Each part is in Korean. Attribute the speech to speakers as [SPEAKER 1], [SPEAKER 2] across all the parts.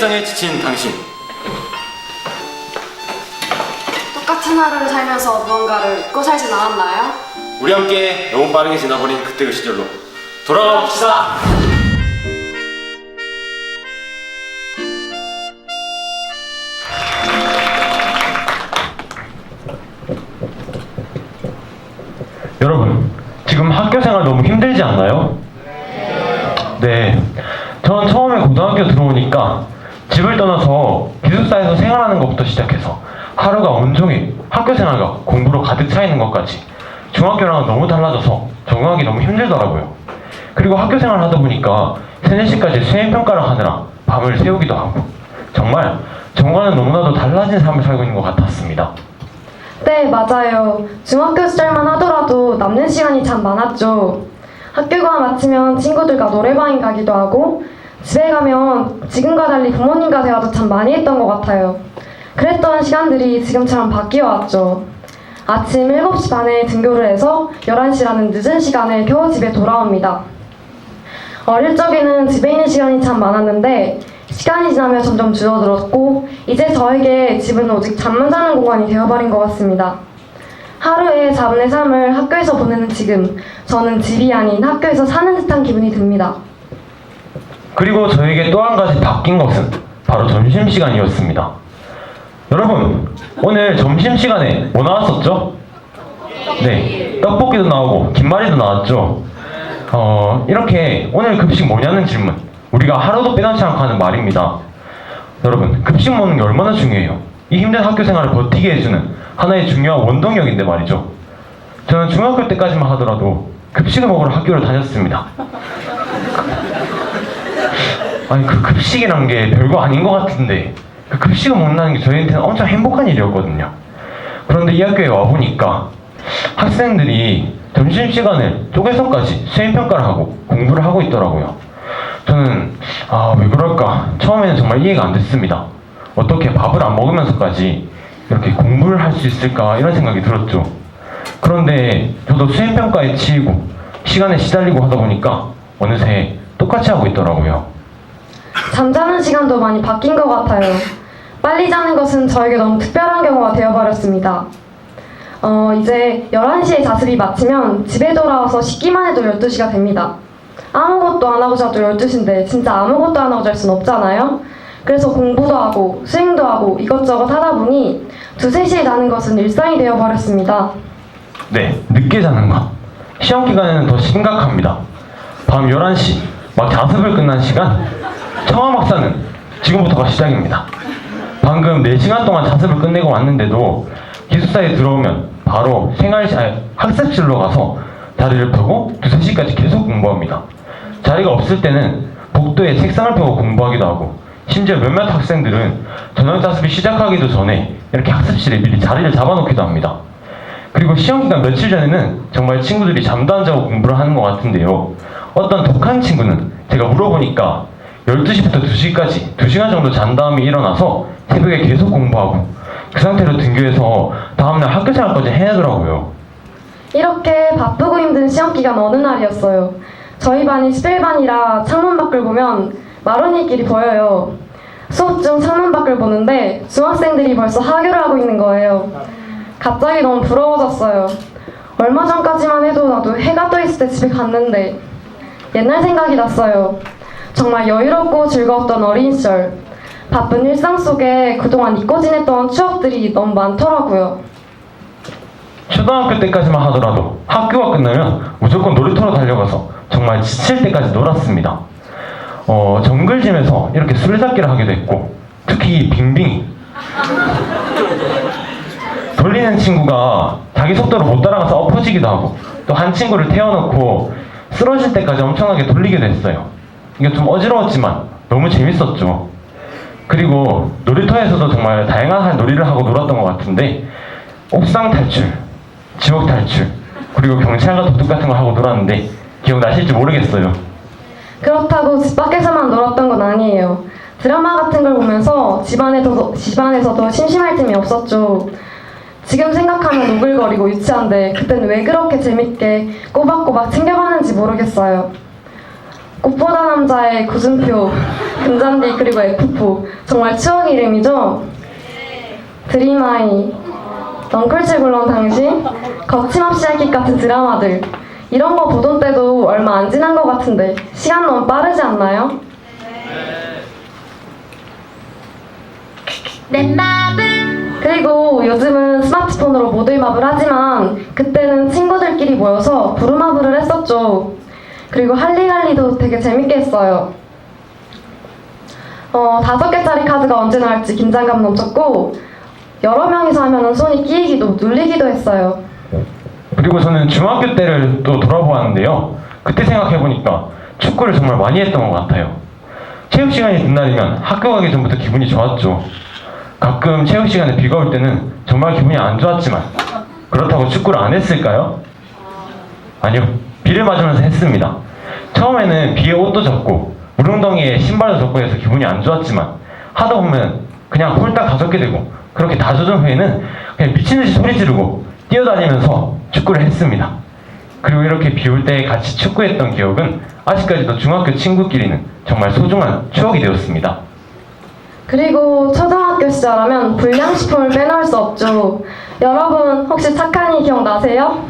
[SPEAKER 1] 일상에 지친 당신.
[SPEAKER 2] 똑같은 하루를 살면서 무언가를 잊고 살진 않았나요?
[SPEAKER 1] 우리 함께 너무 빠르게 지나버린 그때 그 시절로 돌아가 봅시다.
[SPEAKER 3] 여러분, 지금 학교 생활 너무 힘들지 않나요? 네. 전 처음에 고등학교 들어오니까 집을 떠나서 기숙사에서 생활하는 것부터 시작해서 하루가 온종일 학교 생활과 공부로 가득 차 있는 것까지 중학교랑은 너무 달라져서 적응하기 너무 힘들더라고요. 그리고 학교 생활 하다 보니까 3, 4시까지 수행평가를 하느라 밤을 새우기도 하고 정말 전과는 너무나도 달라진 삶을 살고 있는 것 같았습니다.
[SPEAKER 4] 네, 맞아요. 중학교 시절만 하더라도 남는 시간이 참 많았죠. 학교가 마치면 친구들과 노래방에 가기도 하고, 집에 가면 지금과 달리 부모님과 대화도 참 많이 했던 것 같아요. 그랬던 시간들이 지금처럼 바뀌어 왔죠. 아침 7시 반에 등교를 해서 11시라는 늦은 시간에 겨우 집에 돌아옵니다. 어릴 적에는 집에 있는 시간이 참 많았는데 시간이 지나며 점점 줄어들었고 이제 저에게 집은 오직 잠만 자는 공간이 되어버린 것 같습니다. 하루에 4분의 3을 학교에서 보내는 지금 저는 집이 아닌 학교에서 사는 듯한 기분이 듭니다.
[SPEAKER 3] 그리고 저에게 또 한 가지 바뀐 것은 바로 점심시간이었습니다. 여러분, 오늘 점심시간에 뭐 나왔었죠? 네, 떡볶이도 나오고 김말이도 나왔죠? 어, 이렇게 오늘 급식 뭐냐는 질문. 우리가 하루도 빼놓지 않고 하는 말입니다. 여러분, 급식 먹는 게 얼마나 중요해요. 이 힘든 학교 생활을 버티게 해주는 하나의 중요한 원동력인데 말이죠. 저는 중학교 때까지만 하더라도 급식을 먹으러 학교를 다녔습니다. 아니 그 급식이란 게 별거 아닌 것 같은데 그 급식을 먹는다는 게 저희한테는 엄청 행복한 일이었거든요. 그런데 이 학교에 와 보니까 학생들이 점심 시간을 쪼개서까지 수행 평가를 하고 공부를 하고 있더라고요. 저는 아 왜 그럴까 처음에는 정말 이해가 안 됐습니다. 어떻게 밥을 안 먹으면서까지 이렇게 공부를 할 수 있을까 이런 생각이 들었죠. 그런데 저도 수행 평가에 치이고 시간에 시달리고 하다 보니까 어느새 똑같이 하고 있더라고요.
[SPEAKER 4] 잠자는 시간도 많이 바뀐 것 같아요. 빨리 자는 것은 저에게 너무 특별한 경우가 되어버렸습니다. 어, 이제 11시에 자습이 마치면 집에 돌아와서 씻기만 해도 12시가 됩니다. 아무것도 안 하고 자도 12시인데 진짜 아무것도 안 하고 잘 순 없잖아요? 그래서 공부도 하고 수행도 하고 이것저것 하다 보니 2, 3시에 자는 것은 일상이 되어버렸습니다.
[SPEAKER 3] 네, 늦게 자는 것. 시험 기간에는 더 심각합니다. 밤 11시, 막 자습을 끝난 시간, 청와막사는 지금부터가 시작입니다. 방금 4시간 동안 자습을 끝내고 왔는데도 기숙사에 들어오면 바로 생활, 아니, 학습실로 가서 다리를 펴고 2, 3시까지 계속 공부합니다. 자리가 없을 때는 복도에 책상을 펴고 공부하기도 하고 심지어 몇몇 학생들은 저녁 자습이 시작하기도 전에 이렇게 학습실에 미리 자리를 잡아놓기도 합니다. 그리고 시험 기간 며칠 전에는 정말 친구들이 잠도 안 자고 공부를 하는 것 같은데요. 어떤 독한 친구는 제가 물어보니까 12시부터 2시까지 2시간 정도 잔 다음에 일어나서 새벽에 계속 공부하고 그 상태로 등교해서 다음날 학교 생활까지 해내더라고요.
[SPEAKER 4] 이렇게 바쁘고 힘든 시험 기간 어느 날이었어요. 저희 반이 11반이라 창문 밖을 보면 길이 보여요. 수업 중 창문 밖을 보는데 중학생들이 벌써 하교를 하고 있는 거예요. 갑자기 너무 부러워졌어요. 얼마 전까지만 해도 나도 해가 떠 있을 때 집에 갔는데 옛날 생각이 났어요. 정말 여유롭고 즐거웠던 어린 시절. 바쁜 일상 속에 그동안 잊고 지냈던 추억들이 너무 많더라고요.
[SPEAKER 3] 초등학교 때까지만 하더라도 학교가 끝나면 무조건 놀이터로 달려가서 정말 지칠 때까지 놀았습니다. 어, 정글짐에서 이렇게 술잡기를 하기도 했고 특히 빙빙이 돌리는 친구가 자기 속도로 못 따라가서 엎어지기도 하고 또 한 친구를 태워놓고 쓰러질 때까지 엄청나게 돌리기도 했어요. 이게 좀 어지러웠지만 너무 재밌었죠. 그리고 놀이터에서도 정말 다양한 놀이를 하고 놀았던 것 같은데 옥상 탈출, 지옥 탈출, 그리고 경찰과 도둑 같은 걸 하고 놀았는데 기억나실지 모르겠어요.
[SPEAKER 4] 그렇다고 집 밖에서만 놀았던 건 아니에요. 드라마 같은 걸 보면서 집안에서도, 집안에서도 심심할 틈이 없었죠. 지금 생각하면 오글거리고 유치한데 그때는 왜 그렇게 재밌게 꼬박꼬박 챙겨가는지 모르겠어요. 꽃보다 남자의 구준표 금잔디 그리고 F4 정말 추억 이름이죠? 드림아이 굴런 당신 거침없이 할깃 같은 드라마들 이런 거 보던 때도 얼마 안 지난 것 같은데 시간 너무 빠르지 않나요?
[SPEAKER 5] 내 맘은
[SPEAKER 4] 그리고 요즘은 스마트폰으로 모들마블 하지만 그때는 친구들끼리 모여서 부루마블을 했었죠. 그리고 할리갈리도 되게 재밌게 했어요. 어, 다섯 개짜리 카드가 언제 나올지 긴장감 넘쳤고 여러 명이서 하면 손이 끼이기도 눌리기도 했어요.
[SPEAKER 3] 그리고 저는 중학교 때를 또 돌아보았는데요. 그때 생각해보니까 축구를 정말 많이 했던 것 같아요. 체육 시간이 든 날이면 학교 가기 전부터 기분이 좋았죠. 가끔 체육 시간에 비가 올 때는 정말 기분이 안 좋았지만 그렇다고 축구를 안 했을까요? 아니요. 비를 맞으면서 했습니다. 처음에는 비에 옷도 젖고 물웅덩이에 신발도 젖고 해서 기분이 안 좋았지만 하다 보면 그냥 홀딱 다 젖게 되고 그렇게 다 젖은 후에는 그냥 미친 듯이 소리 지르고 뛰어다니면서 축구를 했습니다. 그리고 이렇게 비 올 때 같이 축구했던 기억은 아직까지도 중학교 친구끼리는 정말 소중한 추억이 되었습니다.
[SPEAKER 4] 그리고 초등학교 시절하면 불량식품을 빼놓을 수 없죠. 여러분 혹시 착한이 기억나세요?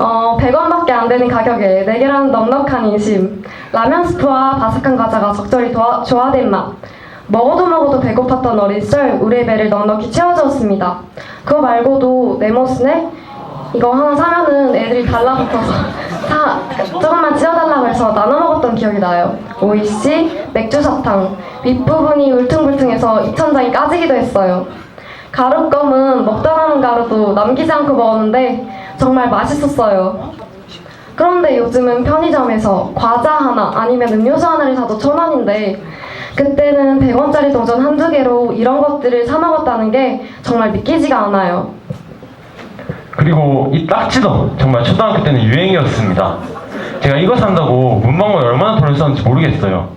[SPEAKER 4] 어, 100원밖에 안 되는 가격에 4개라는 넉넉한 인심 라면 스프와 바삭한 과자가 적절히 도와, 조화된 맛 먹어도 먹어도 배고팠던 어린 시절 우리의 배를 넉넉히 채워주었습니다. 그거 말고도 네모스낵 이거 하나 사면은 애들이 달라붙어서 사 조금만 찌어달라고 해서 나눠 먹었던 기억이 나요. 오이씨 맥주 사탕 윗부분이 울퉁불퉁해서 입천장이 까지기도 했어요. 가루껌은 먹다 남은 가루도 남기지 않고 먹었는데 정말 맛있었어요. 그런데 요즘은 편의점에서 과자 하나 아니면 음료수 하나를 사도 천 원인데 그때는 100원짜리 동전 한두 개로 이런 것들을 사 먹었다는 게 정말 믿기지가 않아요.
[SPEAKER 3] 그리고 이 딱지도 정말 초등학교 때는 유행이었습니다. 제가 이거 산다고 문방구에 얼마나 돈을 썼는지 모르겠어요.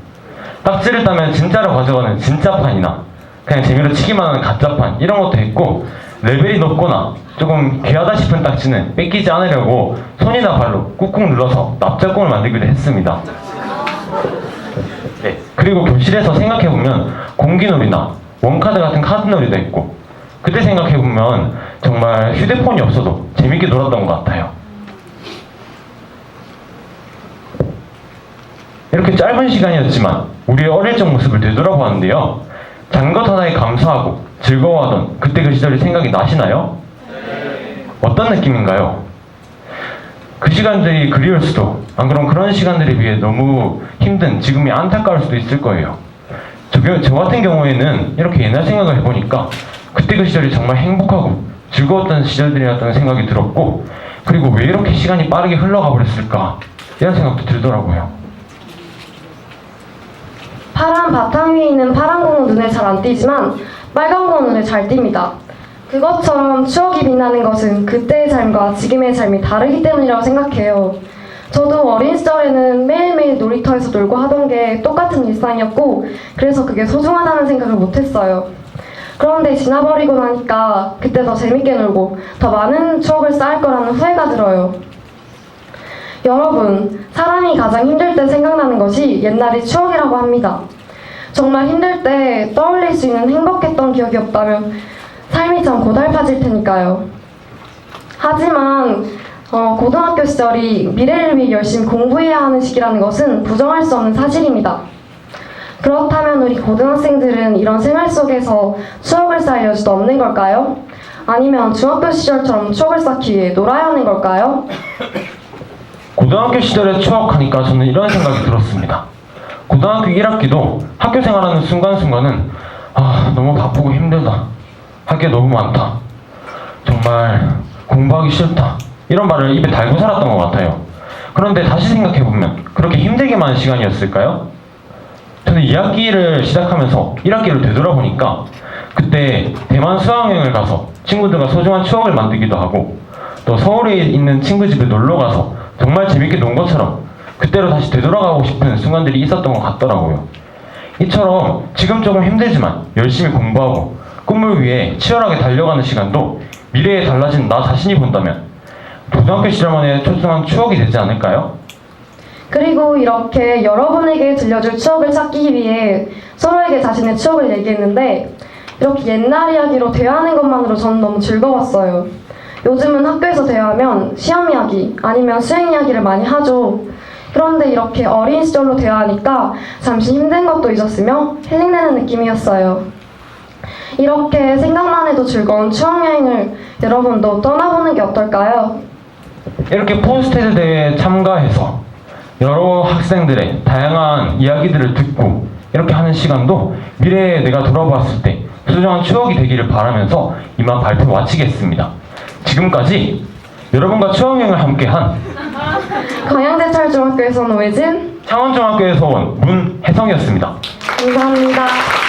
[SPEAKER 3] 딱지를 따면 진짜로 가져가는 진짜판이나 그냥 재미로 치기만 하는 가짜판 이런 것도 있고 레벨이 높거나 조금 귀하다 싶은 딱지는 뺏기지 않으려고 손이나 발로 꾹꾹 눌러서 납작공을 만들기도 했습니다. 네. 그리고 교실에서 생각해보면 공기놀이나 원카드 같은 카드놀이도 있고 그때 생각해보면 정말 휴대폰이 없어도 재밌게 놀았던 것 같아요. 이렇게 짧은 시간이었지만 우리의 어릴 적 모습을 되돌아보았는데요. 작은 것 하나에 감사하고 즐거워하던 그때 그 시절이 생각이 나시나요? 어떤 느낌인가요? 그 시간들이 그리울 수도 안 그럼 그런 시간들에 비해 너무 힘든 지금이 안타까울 수도 있을 거예요. 저, 겨- 저 같은 경우에는 이렇게 옛날 생각을 해보니까 그때 그 시절이 정말 행복하고 즐거웠던 시절들이었다는 생각이 들었고 그리고 왜 이렇게 시간이 빠르게 흘러가 버렸을까 이런 생각도 들더라고요.
[SPEAKER 4] 파란 바탕 위에 있는 파란 공은 눈에 잘 안 띄지만 빨간 공은 눈에 잘 띕니다. 그것처럼 추억이 빛나는 것은 그때의 삶과 지금의 삶이 다르기 때문이라고 생각해요. 저도 어린 시절에는 매일매일 놀이터에서 놀고 하던 게 똑같은 일상이었고 그래서 그게 소중하다는 생각을 못했어요. 그런데 지나버리고 나니까 그때 더 재밌게 놀고 더 많은 추억을 쌓을 거라는 후회가 들어요. 여러분, 사람이 가장 힘들 때 생각나는 것이 옛날의 추억이라고 합니다. 정말 힘들 때 떠올릴 수 있는 행복했던 기억이 없다면 삶이 참 고달파질 테니까요. 하지만 어, 고등학교 시절이 미래를 위해 열심히 공부해야 하는 시기라는 것은 부정할 수 없는 사실입니다. 그렇다면 우리 고등학생들은 이런 생활 속에서 추억을 쌓을 여지도 없는 걸까요? 아니면 중학교 시절처럼 추억을 쌓기 위해 놀아야 하는 걸까요?
[SPEAKER 3] 고등학교 시절에 추억하니까 저는 이런 생각이 들었습니다. 고등학교 1학기도 학교 생활하는 순간순간은 아 너무 바쁘고 힘들다. 할 게 너무 많다. 정말 공부하기 싫다. 이런 말을 입에 달고 살았던 것 같아요. 그런데 다시 생각해보면 그렇게 힘들게만 한 시간이었을까요? 저는 2학기를 시작하면서 1학기를 되돌아보니까 그때 대만 수학여행을 가서 친구들과 소중한 추억을 만들기도 하고 또 서울에 있는 친구 집에 놀러 가서 정말 재밌게 논 것처럼 그때로 다시 되돌아가고 싶은 순간들이 있었던 것 같더라고요. 이처럼 지금 조금 힘들지만 열심히 공부하고 꿈을 위해 치열하게 달려가는 시간도 미래에 달라진 나 자신이 본다면 고등학교 시절만의 소중한 추억이 되지 않을까요?
[SPEAKER 4] 그리고 이렇게 여러분에게 들려줄 추억을 찾기 위해 서로에게 자신의 추억을 얘기했는데 이렇게 옛날 이야기로 대화하는 것만으로 저는 너무 즐거웠어요. 요즘은 학교에서 대화하면 시험 이야기 아니면 수행 이야기를 많이 하죠. 그런데 이렇게 어린 시절로 대화하니까 잠시 힘든 것도 잊었으며 힐링되는 느낌이었어요. 이렇게 생각만 해도 즐거운 추억 여행을 여러분도 떠나보는 게 어떨까요?
[SPEAKER 3] 이렇게 포스테드 대회에 참가해서 여러 학생들의 다양한 이야기들을 듣고 이렇게 하는 시간도 미래에 내가 돌아봤을 때 소중한 추억이 되기를 바라면서 이만 발표 마치겠습니다. 지금까지 여러분과 추억여행을 함께한
[SPEAKER 4] 광양제철중학교에서 노예진
[SPEAKER 3] 창원중학교에서 온 문혜성이었습니다.
[SPEAKER 4] 감사합니다.